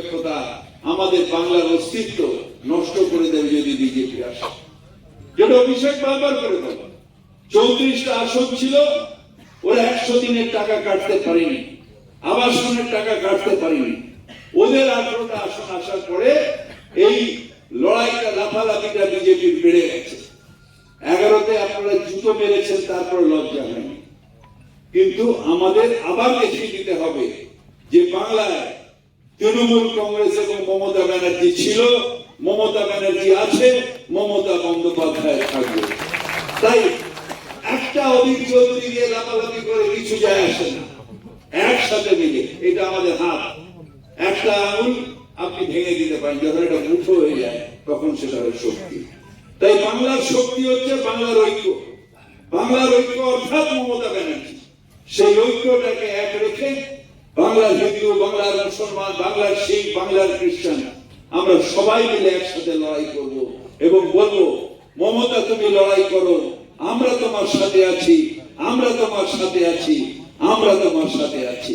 নিরপেক্ষতা আমাদের বাংলার অস্তিত্ব নষ্ট করে দেবে যদি বিজেপি আসে। যেটা অভিষেক বারবার করে বলে। চৌত্রিশটা আসন ছিল, ওরা একশো দিনের টাকা কাটতে পারেনি। আবাসনের টাকা কাটতে পারেনি। ওদের আঠারোটা আসন আসার পরে এই লড়াইটা, লাফালাফিটা বিজেপির বেড়ে গেছে। এগারোতে আপনারা জুতো মেরেছেন, তারপর লজ্জা হয়নি। কিন্তু আমাদের আবার দেখিয়ে দিতে হবে যে বাংলায় তৃণমূল কংগ্রেস এবং মমতা ব্যানার্জি ছিল, মমতা ব্যানার্জি আছে, মমতা বন্দ্যোপাধ্যায় থাকবে। তাই একটা অধিক চৌধুরী গিয়ে লাফালাফি করে কিছু যায় আসে না। একসাথে মিলে, এটা আমাদের হাত। একটা আঙুল আপনি ভেঙে দিতে পারেন, যখন এটা মুঠো হয়ে যায়, তখন সেটা হয় শক্তি। তাই বাংলার শক্তি হচ্ছে বাংলার ঐক্য। বাংলার ঐক্য অর্থাৎ মমতা ব্যানার্জি। সেই ঐক্যটাকে এক রেখে বাংলার হিন্দু বাংলার মুসলমান বাংলার শিখ বাংলার খ্রিস্টান আমরা সবাই মিলে একসাথে লড়াই করব এবং বলব, মমতা, তুমি লড়াই করো। আমরা তোমার সাথে আছি, আমরা তোমার সাথে আছি, আমরা তোমার সাথে আছি।